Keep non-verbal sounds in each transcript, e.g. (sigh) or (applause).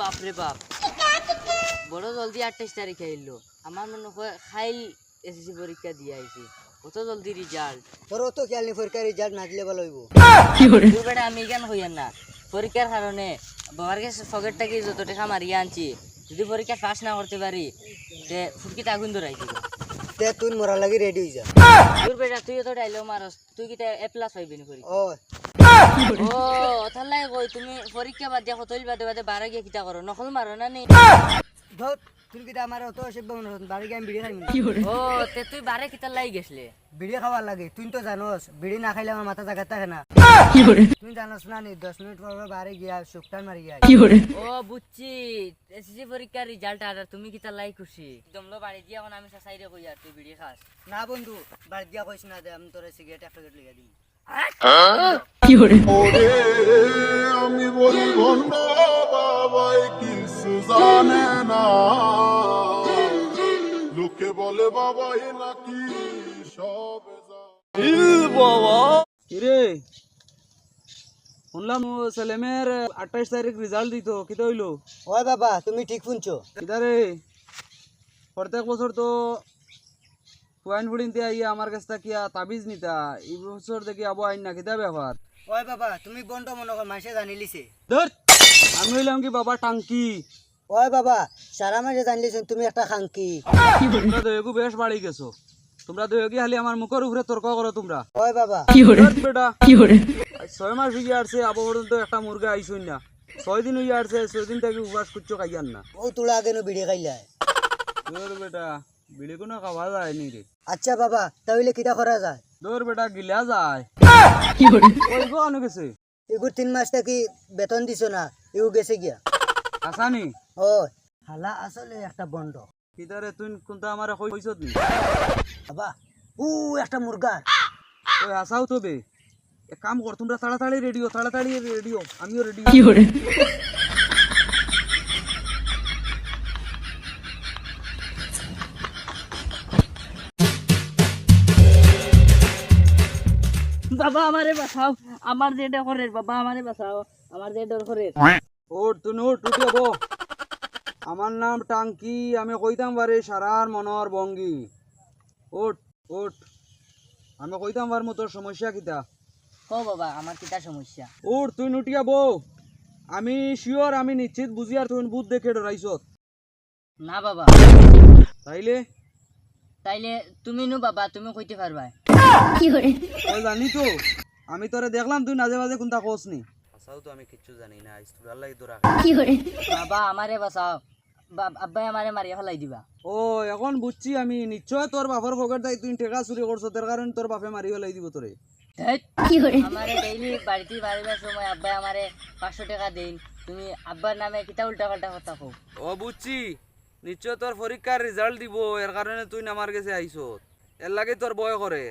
বাপ রে বাপ। বড় জলদি আঠাইশ তারিখে আইলো। আমার মনে হয় খাইল এসএসসি পরীক্ষা দিয়ে আইছি। কত জলদি রেজাল্ট তোর তো খেয়াল নেই পরীক্ষার রেজাল্ট না দিলে ভালো হইব। বেটা আমি কেন হইয়ান না। পরীক্ষার কারণে বাবার কাছে ফকেটটাকে যত টাকা মারিয়ে আনছি যদি পরীক্ষা পাস না করতে পারি তে ফুটকিতে আগুন ধরাই দিব। তে তুই মরা লাগি রেডি হয়ে যা। তোর বেটা তুই তো ডাইলেও মারস তুই কিতা এ প্লাস পাইবি নি পরীক্ষা? ও লাগে কই তুমি পরীক্ষা বাদ দিয়া কতল বাদে বাদে বারা গিয়ে কিতা করো? নকল মারো না নি? ধর তুই কিটা আমার অত অসভ্য মনে হতো বাড়ি গিয়ে আমি বিড়ি খাইমি ও তে তুই বারে কিতার লাগি গেছলে? বিড়ি খাওয়ার লাগে তুই তো জানোস বিড়ি না খাইলে আমার মাথা জায়গা থাকে না। তুই জানোস না নি দশ মিনিট পর বাড়ি গিয়া শুকটান মারি গিয়া ও বুঝছি এসএসসি পরীক্ষার রেজাল্ট আর তুমি কিতার লাগি খুশি? তোমলো বাড়ি দিয়া এখন আমি সাইরে কই আর তুই বিড়ি খাস। না বন্ধু বাড়ি দিয়া কইস না দে আমি তোর সিগারেট এক প্যাকেট লিখে দিই আমি বলি ভণ্ড বাবাই কিছু জানে না। লোকে বলে বাবাই নাকি সব কিরে? শুনলাম ছেলেমেয়ের আঠাইশ তারিখ রেজাল্ট দিত কিতা হইল? ওই বাবা তুমি ঠিক শুনছো। কিতারে প্রত্যেক বছর তো পয়েন্ট ফুড়িন দিয়ে আইয়া আমার কাছ থেকে তাবিজ নিতা এই বছর দেখি আবো আইন না কিতা ব্যাপার? ওই বাবা তুমি বন্ধ মনে কর মাসে জানি লিছে। ধর আমি হইলাম কি বাবা টাঙ্কি। ওই বাবা সারা মাসে জানলিছেন তুমি একটা খাঙ্কি। তোমরা দয়গু বেশ বাড়ি গেছো। তোমরা দয়গি খালি আমার মুখের উপরে তর্ক করো তোমরা। ওই বাবা। ধর বেটা (laughs) আজ ছয় মাস হয়ে আসছে আবো পর্যন্ত একটা মুরগা আইসুন না। ছয় দিন হয়ে আসছে ছয় দিন থেকে উপবাস করছ খাইয়ান না। ও তুলা কেন বিড়ি খাইলা? তোর বেটা। বিড়ি কোনো খাওয়া যায় নি রে আচ্ছা বাবা তাহলে কিটা করা যায়? তোর বেটা গিলা যায়। গো আনু গেছে। এগুর তিন মাস থাকি বেতন দিছো না এগু গেছে গিয়া। আসানি ও হালা আসলে একটা বন্ধ। কিতারে তুই কোনটা আমার কইছত নি? বাবা ও একটা মুরগা ওই আসাও তো বে। এক কাম কর তোমরা তাড়াতাড়ি রেডিও তাড়াতাড়ি রেডিও আমিও রেডি বাবা আমারে বাঁচাও আমার যে ডরের বাবা আমারে বাঁচাও আমার যে ডর করে ওট উঠে বো আমার নাম টাঙ্কি আমি কইতাম বারে সারার মনর বঙ্গি। ওট ওট আমি কইতাম বার মতো সমস্যা কিতা। ও বাবা আমার কিতা সমস্যা? ওর তুই নুটিয়া বউ আমি শিওর আমি নিশ্চিত বুঝি আর তুই বুধ দেখে ডরাইছত না বাবা। তাইলে? তাইলে তুমি নু বাবা তুমি কইতে পারবা জানি তো। আমি তোরে দেখলাম তুই মাঝে মাঝে কোনটা কোস নি আসাও তো আমি কিচ্ছু জানি না আল্লাহ তোরা বাবা আমারে বাব- আব্বাই আমারে মারিয়া ফেলাই দিবা। ও এখন বুঝছি আমি নিশ্চয় তোর বাপর পকেট তাই তুই টেকা চুরি করছ তার কারণে তোর বাপে মারি ফেলাই দিব তোরে। ধ্যাৎ, আমারে ডেইলি বাড়িতে বাড়িবার সময় আব্বাই আমারে পাঁচশো টাকা দেন। তুমি আব্বার নামে কিতা উল্টা পাল্টা কথা কো ও বুঝছি। নিশ্চয় তোর পরীক্ষার রেজাল্ট দিব এর কারণে তুই আমার কাছে আইছ এর লাগে তোর বয় করে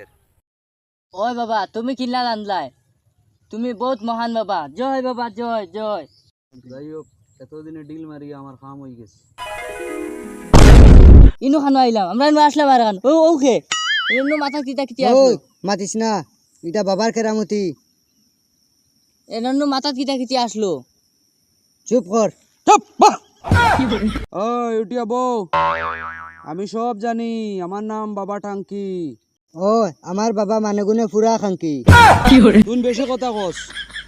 ওই বাবা তুমি কিনলা রান্ধলাই তুমি বহুত মহান বাবা। জয় বাবা জয় জয়। যাই হোক এতদিনে ডিল মারি আমার কাম হয়ে গেছে। ইনু খানো আইলাম আমরা ইনু আসলাম আর খান। ও ওকে ইনু মাথা কিতা কিতা ওই মাতিস না। এটা বাবার কেরামতি এনু মাথা কিতা কিতা আসলো। চুপ কর ও ইউটিয়া বউ আমি সব জানি আমার নাম বাবা টাঙ্কি ও আমার বাবা মানে গুনে পুরা খাঙ্কি তুই বেশি কথা কস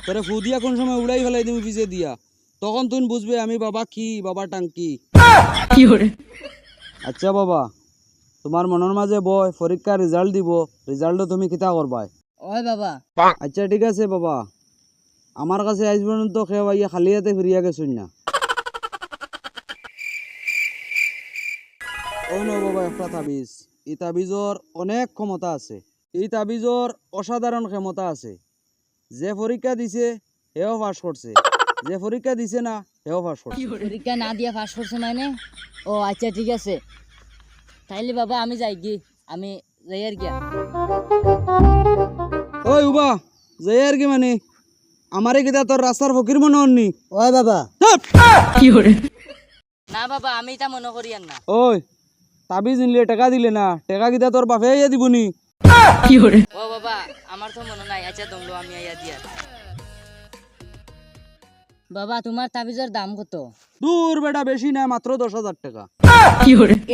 তোরে ফু দিয়া কোন সময় উড়াই ফেলাই দিবি ভিজে দিয়া। তখন তুই বুঝবে আমি বাবা কি বাবা টাঙ্কি আচ্ছা বাবা তোমার মনের মাঝে বয় পরীক্ষার রেজাল্ট দিব রেজাল্ট তুমি কিতা করবাই ওই বাবা। আচ্ছা ঠিক আছে বাবা। আমার কাছে আজ পর্যন্ত খেয়ে ইয়া খালি হাতে ফিরিয়া গেছুন না একটা তাবিজ এই তাবিজর অনেক ক্ষমতা আছে। এই তাবিজর অসাধারণ ক্ষমতা আছে। যে পরীক্ষা দিছে হেও পাস করছে যে পরীক্ষা দিছে না হেও পাস করছে পরীক্ষা না দিয়া পাস করছে মানে? ও আচ্ছা ঠিক আছে। তাইলে বাবা আমি যাই কি আমি যাই আর গিয়া ওই উবা যাই আর কি মানে। আমারে কিতা তোর রাস্তার ফকির মনে হননি ওই বাবা। না বাবা আমি এটা মনে করি আর না। ওই তাবিজ নিলে টাকা দিলে না টাকা কিতা তোর বাপে আইয়া দিবনি। ও বাবা আমার তো মনে নাই আচ্ছা দমলো আমি আইয়া দিয়া। বাবা তোমার তাবিজের দাম কত? দূর বেটা বেশি না মাত্র দশ হাজার টাকা।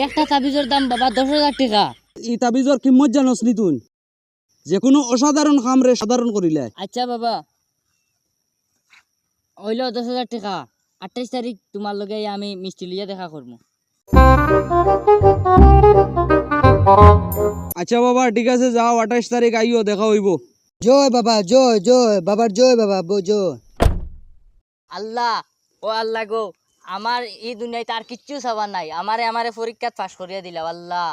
একটা তাবিজের দাম বাবা দশ হাজার টাকা। এই তাবিজর কিম্মত জানোস নি তুই যে কোনো অসাধারণ কাম রে সাধারণ করিলে। আচ্ছা বাবা হইল দশ হাজার টাকা। আঠাইশ তারিখ তোমার লগে আমি মিষ্টি লিয়া দেখা করব আচ্ছা বাবা ঠিক আছে যাও আঠাইশ তারিখ আইও দেখা হইব। জয় বাবা জয় জয় বাবার জয় বাবা ব- জয়। আল্লাহ ও আল্লাহ গো আমার এই দুনিয়ায় তার কিচ্ছু চাবার নাই। আমারে আমারে পরীক্ষাত পাশ করিয়া দিলাম আল্লাহ।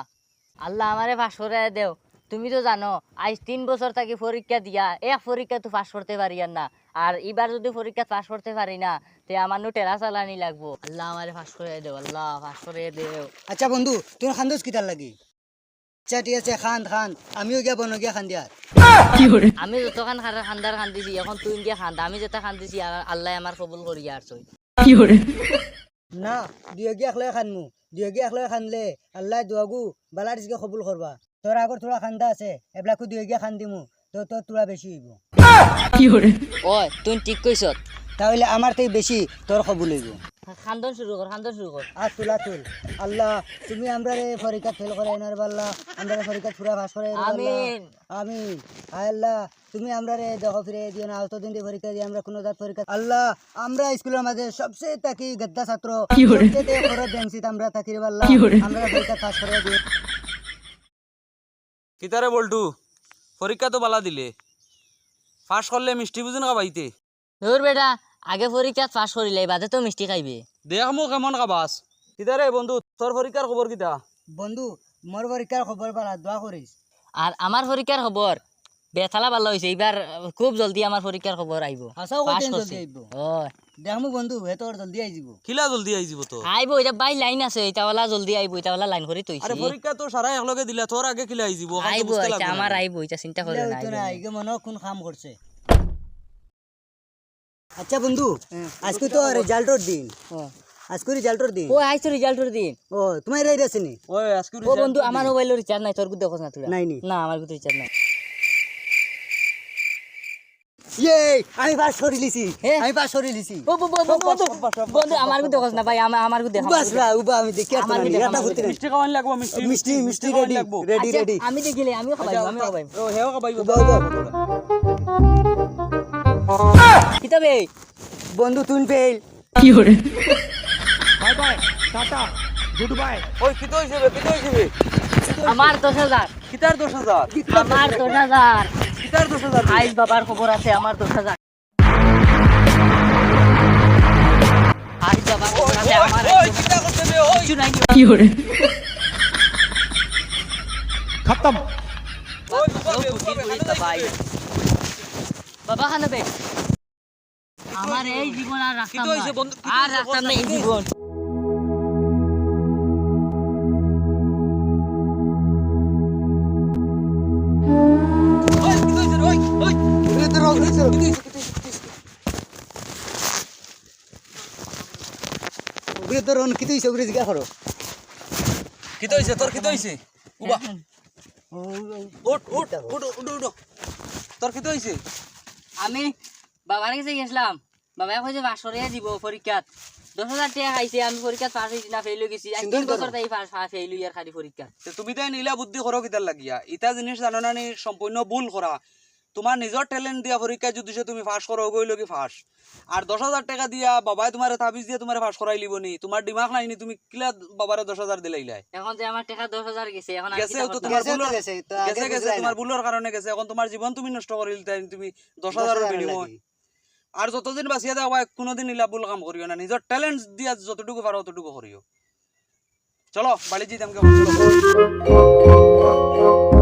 আল্লাহ আমারে পাশ করিয়া দেও। তুমি তো জানো আজ তিন বছর থাকি পরীক্ষা দিয়া এক পরীক্ষা তো পাশ করতে পারি আর না। আর এবার যদি পরীক্ষা পাশ করতে পারি না তে আমার নো টেরা চালানি লাগবো। আল্লাহ আমারে পাশ করিয়া দেও আল্লাহ পাশ করিয়া দেও। আচ্ছা বন্ধু তোর খান্দোস কিতার লাগি? আচ্ছা ঠিক আছে খান খান। আমিও গিয়া বনো গিয়া খান দিয়ার আমি যতখান খান খান্দার খান্দিছি এখন তুই গিয়ে খান্দা আমি যেটা খান্দিছি আর আল্লাহ আমার কবুল করিয়া আর চই। না দুই গিয়া খানমু। দুই গিয়া খানলে আল্লাহ দুয়াগু বালা রিজকে কবুল করবা তোর আগর তোরা খান্দা আছে এবলাকু দুই গিয়া খান দিমু তো তোর তোরা বেশি হইব। ওই তুই ঠিক কইছ তাহলে আমার থেকে বেশি তোর কবুল হইব খান্দন শুরু কর খান্দন শুরু কর। আর তুলা তুল। আল্লাহ তুমি আমরা রে পরীক্ষা ফেল করে এনার আমরা পরীক্ষা পুরা পাস করে আমিন। আমিন। আয় আল্লাহ তুমি আমরা রে দেখো ফিরে দিও না অতদিন দিয়ে পরীক্ষা দিয়ে আমরা কোনো জাত পরীক্ষা আল্লাহ আমরা স্কুলের মাঝে সবচেয়ে থাকি গদ্দা ছাত্র। সবচেয়ে খরচ আমরা থাকি রে আল্লাহ আমরা পরীক্ষা পাস করে দিও। কিতারে বল্টু পরীক্ষা তো বালা দিলে। পাস করলে মিষ্টি বুঝুন খাবাইতে ধর বেটা আগে পরীক্ষা পাস করিলে বাদে তো মিষ্টি খাইবে। দেখ মো কেমন খাবাস কিতারে বন্ধু তোর পরীক্ষার খবর কিতা? বন্ধু মোর পরীক্ষার খবর পালা দোয়া করিস আর আমার পরীক্ষার খবর বেথালা ভালো হয়েছে এইবার খুব জলদি আমার পরীক্ষার খবর আইব আইব দেখমু বন্ধু হে তোর জলদি আই যাব। খিলা জলদি আই যাব তো আইব এটা বাই লাইন আছে ইটাওয়ালা জলদি আইব ইটাওয়ালা লাইন করে আরে তৈছি পরীক্ষা তো সারা একলগে দিলা তোর আগে খিলা আই যাব আইব এটা আমার আইব এটা চিন্তা করে না মনে কোন কাম করছে আচ্ছা বন্ধু আজকে তো রেজাল্টর দিন। আজকে রেজাল্টর দিন। ও আইছো রেজাল্টের দিন। ও তোমার রেড আছে নি? ওই আজকে ও বন্ধু আমার মোবাইলের রিচার্জ নাই তোর গুদ দেখছ না তুই নাই নি? না আমার গুদ রিচার্জ নাই। ইয়ে আমি পাস করে লিছি আমি পাস করে লিছি ও বন্ধু আমার গুদ দেখছ না ভাই আমার আমার গুদ দেখা বাস রা উবা আমি দেখি আমার এটা আমার মিষ্টি খাওয়ান লাগবো মিষ্টি মিষ্টি মিষ্টি রেডি রেডি আচ্ছা, রেডি আমি দেখিলে ও হেও কিতাবে বন্ধু তুই ফেল। ওই কিতো হইছে বে কিতো হইছে বে? আমার দশ হাজার। কিতার দশ হাজার? আমার দশ হাজার। আইস বাবার খবর আছে আমার দশ হাজার আইস বাবার খবর আছে আমার কিছু নাই। ওই বাবা বে, বাবা খানাবে আমার এই জীবন আর? কিতো আর হইছে? রাখতাম না বল এই না, জীবন। কি তুই সবরে জিজ্ঞাসা করো? কিতো হইছে? তোর কিতো হইছে? উবা। উঠ উঠ উঠ উঠ উঠ তোর কিতো হইছে? আমি বাবার কাছে গেছিলাম। বাবাই কইছে পাস করে দিব পরীক্ষাত। দশ হাজার টাকা খাইছে আমি পরীক্ষাত পাস হয়েছি না ফেল হয়ে গেছি। তিন বছর তাই ফেল ইয়ার খালি পরীক্ষা তুমি তাই নীলা বুদ্ধি করো কিতার লাগিয়া। ইটা জিনিস জানো না সম্পূর্ণ ভুল করা তোমার নিজের ট্যালেন্ট দিয়া পরীক্ষা যদি সে তুমি ফাঁস করো গইল কি ফাঁস আর দশ হাজার টাকা দিয়া বাবাই তোমার তাবিজ দিয়ে তোমার ফাঁস করাই লিব নি। তোমার দিমাগ নাইনি তুমি কিলা বাবারে দশ হাজার দিলাইলাই এখন যে আমার টাকা দশ হাজার গেছে এখন গেছে তো তোমার গেছে গেছে, তো গেছে গেছে তোমার ভুলের কারণে গেছে। এখন তোমার জীবন তুমি নষ্ট করিল তাই তুমি দশ হাজারের হাজার বিনিময়। আর যতদিন বাঁচিয়া দেওয়া কোনোদিন ইলা ভুল কাম করিও না। নিজের ট্যালেন্ট দিয়া যতটুকু পারো ততটুকু করিও চলো বাড়ি চলো